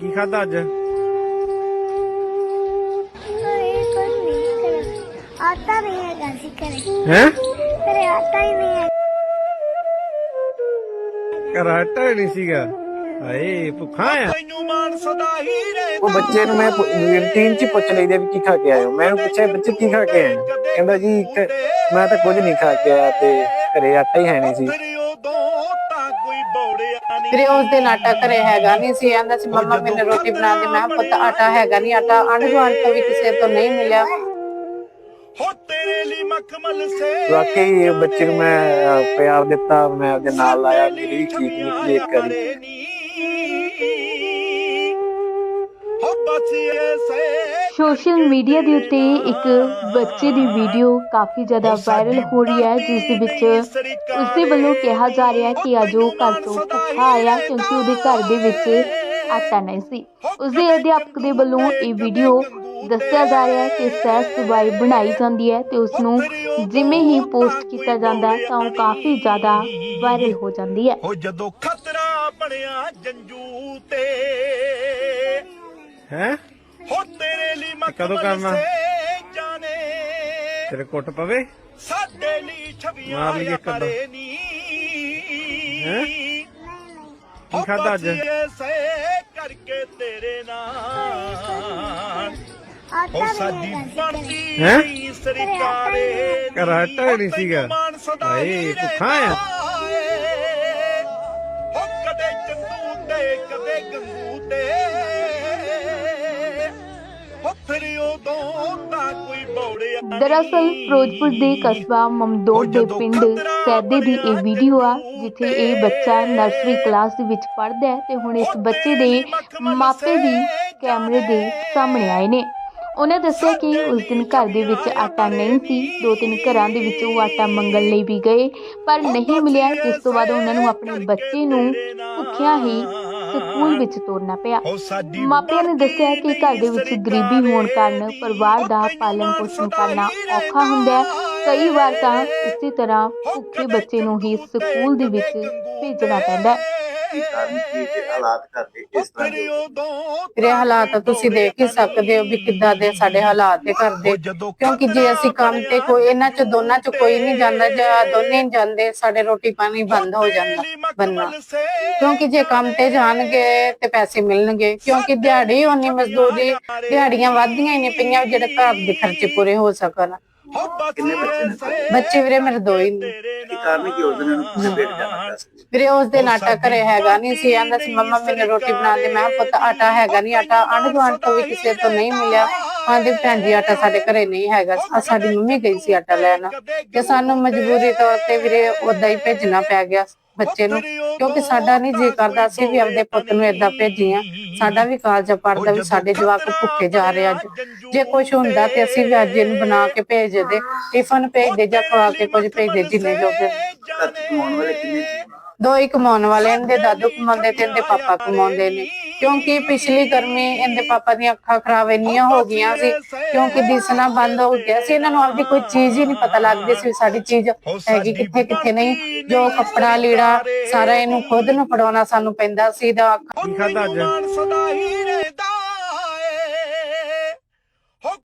ਕੀ ਖਾਦਾ ਅੱਜ? ਆਟਾ ਨਹੀਂ ਹੈਗਾ ਸੀ ਕਰੇ ਹੈ? ਆਟਾ ਹੀ ਨਹੀਂ ਹੈ ਕਰਾਟਾ ਹੀ ਨਹੀਂ ਸੀਗਾ। ਹਾਏ ਭੁੱਖਾ ਆ। ਉਹ ਬੱਚੇ ਨੂੰ ਮੈਂ ਰੂਟੀਨ ਚ ਹੀ ਪੁੱਛ ਲਈਦਾ ਵੀ ਕੀ ਖਾ ਕੇ ਆਏ ਹੋ। ਮੈਂ ਉਹਨੂੰ ਪੁੱਛਿਆ ਬੱਚੇ ਕੀ ਖਾ ਕੇ ਆਏ ਹੋ? ਕਹਿੰਦਾ ਜੀ ਮੈਂ ਤਾਂ ਕੁਝ ਨਹੀਂ ਖਾ ਕੇ ਆਇਆ ਤੇ ਘਰੇ ਆਟਾ ਹੀ ਹੈ ਨਹੀਂ ਸੀ। ਫਿਰ ਉਸ ਦਿਨ ਆਟਾ ਘਰੇ ਹੈਗਾ ਨਹੀਂ ਸੀ ਆਂਦਾ ਸੀ ਮੰਮਾ ਮੈਨੂੰ ਰੋਟੀ ਬਣਾ ਦੇ ਮੈਂ ਪੁੱਤ ਆਟਾ ਹੈਗਾ ਨਹੀਂ ਆਟਾ ਆਂਢ ਗੁਆਂਢ ਤੋਂ ਵੀ ਕਿਸੇ ਤੋਂ ਨਹੀਂ ਮਿਲਿਆ। ਵਾਕਈ ਇਹ ਬੱਚੇ ਨੂੰ ਮੈਂ ਅਹ, ਪਿਆਰ ਦਿੱਤਾ ਮੈਂ ਉਹਦੇ ਨਾਲ ਲਾਇਆ ਮੇਰੀ ਠੀਕ ਨਿਕਲੀ ਇੱਕ ਵਾਰੀ। ਸੋਸ਼ਲ ਮੀਡੀਆ ਦੇ ਉੱਤੇ ਇੱਕ ਬੱਚੇ ਦੀ ਵੀਡੀਓ ਕਾਫੀ ਜ਼ਿਆਦਾ ਵਾਇਰਲ ਹੋ ਰਹੀ ਹੈ ਜਿਸ ਦੇ ਵਿੱਚ ਉਸ ਦੇ ਵੱਲੋਂ ਕਿਹਾ ਜਾ ਰਿਹਾ ਹੈ ਕਿ ਅੱਜ ਉਹ ਘਰ ਤੋਂ ਭੁੱਖਾ ਆਇਆ ਕਿਉਂਕਿ ਉਹਦੇ ਘਰ ਦੇ ਵਿੱਚ ਆਟਾ ਨਹੀਂ ਸੀ। ਉਸ ਦੇ ਅਧਿਆਪਕ ਦੇ ਵੱਲੋਂ ਇਹ ਵੀਡੀਓ ਦੱਸਿਆ ਜਾ ਰਿਹਾ ਹੈ ਕਿ ਸਹਿਜ ਸੁਬਾਈ ਬਣਾਈ ਜਾਂਦੀ ਹੈ ਤੇ ਉਸ ਨੂੰ ਜਿਵੇਂ ਹੀ ਪੋਸਟ ਕੀਤਾ ਜਾਂਦਾ ਤਾਂ ਉਹ ਕਾਫੀ ਜ਼ਿਆਦਾ ਵਾਇਰਲ ਹੋ ਜਾਂਦੀ ਹੈ। ਹੋ ਜਦੋਂ ਖਤਰਾ ਬਣਿਆ ਜੰਜੂ ਤੇ ਹੈ? ਹੋ ਤੇਰੇ ਲਈ ਕਦੋਂ ਕਰਨਾ? ਸੇ ਜਾਣੇ ਤੇਰੇ ਕੁੱਟ ਪਵੇ ਸਾਡੇ ਲਈ ਛਵੀਆਂ ਮਾਰ ਲਈਏ ਇੱਕ ਅੱਧਾ। ਪਰੇ ਨੀ ਹੈਂ? ਕੀ ਖਾਧਾ ਅੱਜ? ਸੇ ਕਰਕੇ ਤੇਰੇ ਨਾਲ ਹੋ ਸਾਡੀ ਬਣਦੀ ਹੈਂ? ਸਰਕਾਰੇ ਕਰਾਟਾ ਹੀ ਨਹੀਂ ਸੀਗਾ। ਹਾਏ, ਭੁੱਖਾ ਆ। ਹੋ ਦਰਅਸਲ ਫਿਰੋਜ਼ਪੁਰ ਦੇ ਕਸਬਾ ਮਮਦੋੜ ਦੇ ਪਿੰਡ ਸੈਦੇ ਦੀ ਇਹ ਵੀਡੀਓ ਆ ਜਿੱਥੇ ਇਹ ਬੱਚਾ ਨਰਸਰੀ ਕਲਾਸ ਦੇ ਵਿੱਚ ਪੜ੍ਹਦਾ ਹੈ ਤੇ ਹੁਣ ਇਸ ਬੱਚੇ ਦੇ ਮਾਪੇ ਵੀ ਕੈਮਰੇ ਦੇ ਸਾਹਮਣੇ ਆਏ ਨੇ। ਉਹਨਾਂ ਦੱਸਿਆ ਕਿ ਉਸ ਦਿਨ ਘਰ ਦੇ ਵਿੱਚ ਆਟਾ ਨਹੀਂ ਸੀ ਦੋ ਤਿੰਨ ਘਰਾਂ ਦੇ ਵਿੱਚ ਉਹ ਆਟਾ ਮੰਗਣ ਲਈ ਵੀ ਗਏ ਪਰ ਨਹੀਂ ਮਿਲਿਆ ਜਿਸ ਤੋਂ ਬਾਅਦ ਉਹਨਾਂ ਨੂੰ ਆਪਣੇ ਬੱਚੇ ਨੂੰ ਭੁੱਖਿਆਂ ਹੀ ਸਕੂਲ ਵਿੱਚ ਤੋਰਨਾ ਪਿਆ। ਹੋ ਮਾਪਿਆਂ ਨੇ ਦੱਸਿਆ ਕਿ ਘਰ ਦੇ ਵਿੱਚ ਗਰੀਬੀ ਹੋਣ ਕਾਰਨ ਪਰਿਵਾਰ ਦਾ ਪਾਲਣ ਪੋਸ਼ਣ ਕਰਨਾ ਔਖਾ ਹੁੰਦਾ ਹੈ। ਕਈ ਵਾਰ ਤਾਂ ਇਸੇ ਤਰ੍ਹਾਂ ਭੁੱਖੇ ਬੱਚੇ ਨੂੰ ਹੀ ਸਕੂਲ ਦੇ ਵਿੱਚ ਭੇਜਣਾ ਪੈਂਦਾ ਹੈ। ਹਾਲਾਤ ਕਰਦੇ ਇਸ ਤਰ੍ਹਾਂ ਦੇ ਫਿਰ ਇਹ ਹਾਲਾਤ ਤੁਸੀਂ ਦੇਖ ਹੀ ਸਕਦੇ ਹੋ ਵੀ ਕਿੱਦਾਂ ਦੇ ਸਾਡੇ ਹਾਲਾਤ ਦੇ ਘਰ ਦੇ। ਕਿਉਂਕਿ ਜੇ ਅਸੀਂ ਕੰਮ ਤੇ ਕੋਈ ਇਹਨਾਂ ਚ ਦੋਨਾਂ ਚ ਕੋਈ ਨਹੀਂ ਜਾਂਦਾ ਜਾਂ ਦੋਨੇ ਨਹੀਂ ਜਾਂਦੇ ਸਾਡੇ ਰੋਟੀ ਪਾਣੀ ਬੰਦ ਹੋ ਜਾਂਦਾ ਬੰਨਾ ਕਿਉਂਕਿ ਜੇ ਕੰਮ ਤੇ ਜਾਣਗੇ ਤੇ ਪੈਸੇ ਮਿਲਣਗੇ। ਕਿਉਂਕਿ ਦਿਹਾੜੀ ਹੋਣੀ ਮਜ਼ਦੂਰੀ ਦਿਹਾੜੀਆਂ ਵੱਧਦੀਆਂ ਹੀ ਨਹੀਂ ਪਈਆਂ ਜਿਹੜੇ ਘਰ ਦੇ ਖਰਚੇ ਪੂਰੇ ਹੋ ਸਕਣ। ਬੱਚੇ ਵੀਰੇ ਮੇਰੇ ਦੋ ਹੀ ਨੇ। ਕੀ ਕਾਰਨ ਕੀ ਉਸ ਦਿਨ ਇਹਨੂੰ ਕਿਵੇਂ ਭੇਟ ਜਾਣਾ ਵੀਰੇ ਉਸ ਦਿਨ ਆਟਾ ਘਰੇ ਹੈਗਾ ਨਹੀਂ ਸੀ ਆਂਦਾ ਸੀ ਮੰਮਾ ਮੈਨੂੰ ਰੋਟੀ ਬਣਾ ਦੇ। ਮੈਂ ਕਿਹਾ ਪੁੱਤ ਆਟਾ ਹੈਗਾ ਨਹੀਂ ਆਟਾ ਆਂਢ ਗੁਆਂਢ ਤੋਂ ਵੀ ਕਿਸੇ ਤੋਂ ਨਹੀਂ ਮਿਲਿਆ। ਆਂਦੇ ਭੈਣ ਜੀ ਆਟਾ ਸਾਡੇ ਘਰੇ ਨਹੀਂ ਹੈਗਾ। ਆ ਸਾਡੀ ਮੰਮੀ ਗਈ ਸੀ ਆਟਾ ਲੈਣ। ਤੇ ਸਾਨੂੰ ਮਜਬੂਰੀ ਤੌਰ ਤੇ ਵੀਰੇ ਉਦਾਂ ਹੀ ਭੇਜਣਾ ਪੈ ਗਿਆ। ਬੱਚੇ ਨੂੰ ਕਿਉਂਕਿ ਸਾਡਾ ਨਹੀਂ ਜੀ ਕਰਦਾ ਅਸੀਂ ਵੀ ਆਪਦੇ ਪੁੱਤ ਨੂੰ ਏਦਾਂ ਭੇਜੀਆਂ। ਸਾਡਾ ਵੀ ਕਾਲਜ ਪੜਦਾ ਵੀ ਸਾਡੇ ਜਵਾਕ ਭੁੱਖੇ ਜਾ ਰਹੇ ਅੱਜ ਜੇ ਕੁਝ ਹੁੰਦਾ ਤੇ ਅਸੀਂ ਵੀ ਅੱਜ ਇਹਨੂੰ ਬਣਾ ਕੇ ਭੇਜ ਦੇ। ਟਿਫਨ ਭੇਜ ਦੇ ਜਾਂ ਖਵਾ ਕੇ ਕੁਝ ਭੇਜ ਦੇ ਜਿੰਨੇ ਜੋਗੇ ਦੋ ਹੀ ਕਮਾਉਣ ਵਾਲੇ ਇਹਦੇ ਦਾਦੂ ਕਮਾਉਂਦੇ ਤੇ ਇਹਦੇ ਪਾਪਾ ਕਮਾਉਂਦੇ ਨੇ। ਕਿਉਂਕਿ ਪਿਛਲੀ ਗਰਮੀ ਇਹਦੇ ਪਾਪਾ ਦੀਆਂ ਅੱਖਾਂ ਖਰਾਬ ਇੰਨੀਆਂ ਹੋ ਗਈਆਂ ਸੀ ਕਿਉਂਕਿ ਦਿਸਣਾ ਬੰਦ ਹੋ ਗਿਆ ਸੀ। ਇਹਨਾਂ ਨੂੰ ਆਪਦੀ ਕੋਈ ਚੀਜ਼ ਹੀ ਨਹੀਂ ਪਤਾ ਲੱਗਦੀ ਸੀ ਵੀ ਸਾਡੀ ਚੀਜ਼ ਹੈਗੀ ਕਿੱਥੇ ਕਿੱਥੇ ਨਹੀਂ। ਜੋ ਕੱਪੜਾ ਲੀੜਾ ਸਾਰਾ ਇਹਨੂੰ ਖੁਦ ਨੂੰ ਫੜਾਉਣਾ ਸਾਨੂੰ ਪੈਂਦਾ ਸੀ ਦਾ ਖਾਦਾ ਅੱਜ। ਹੀ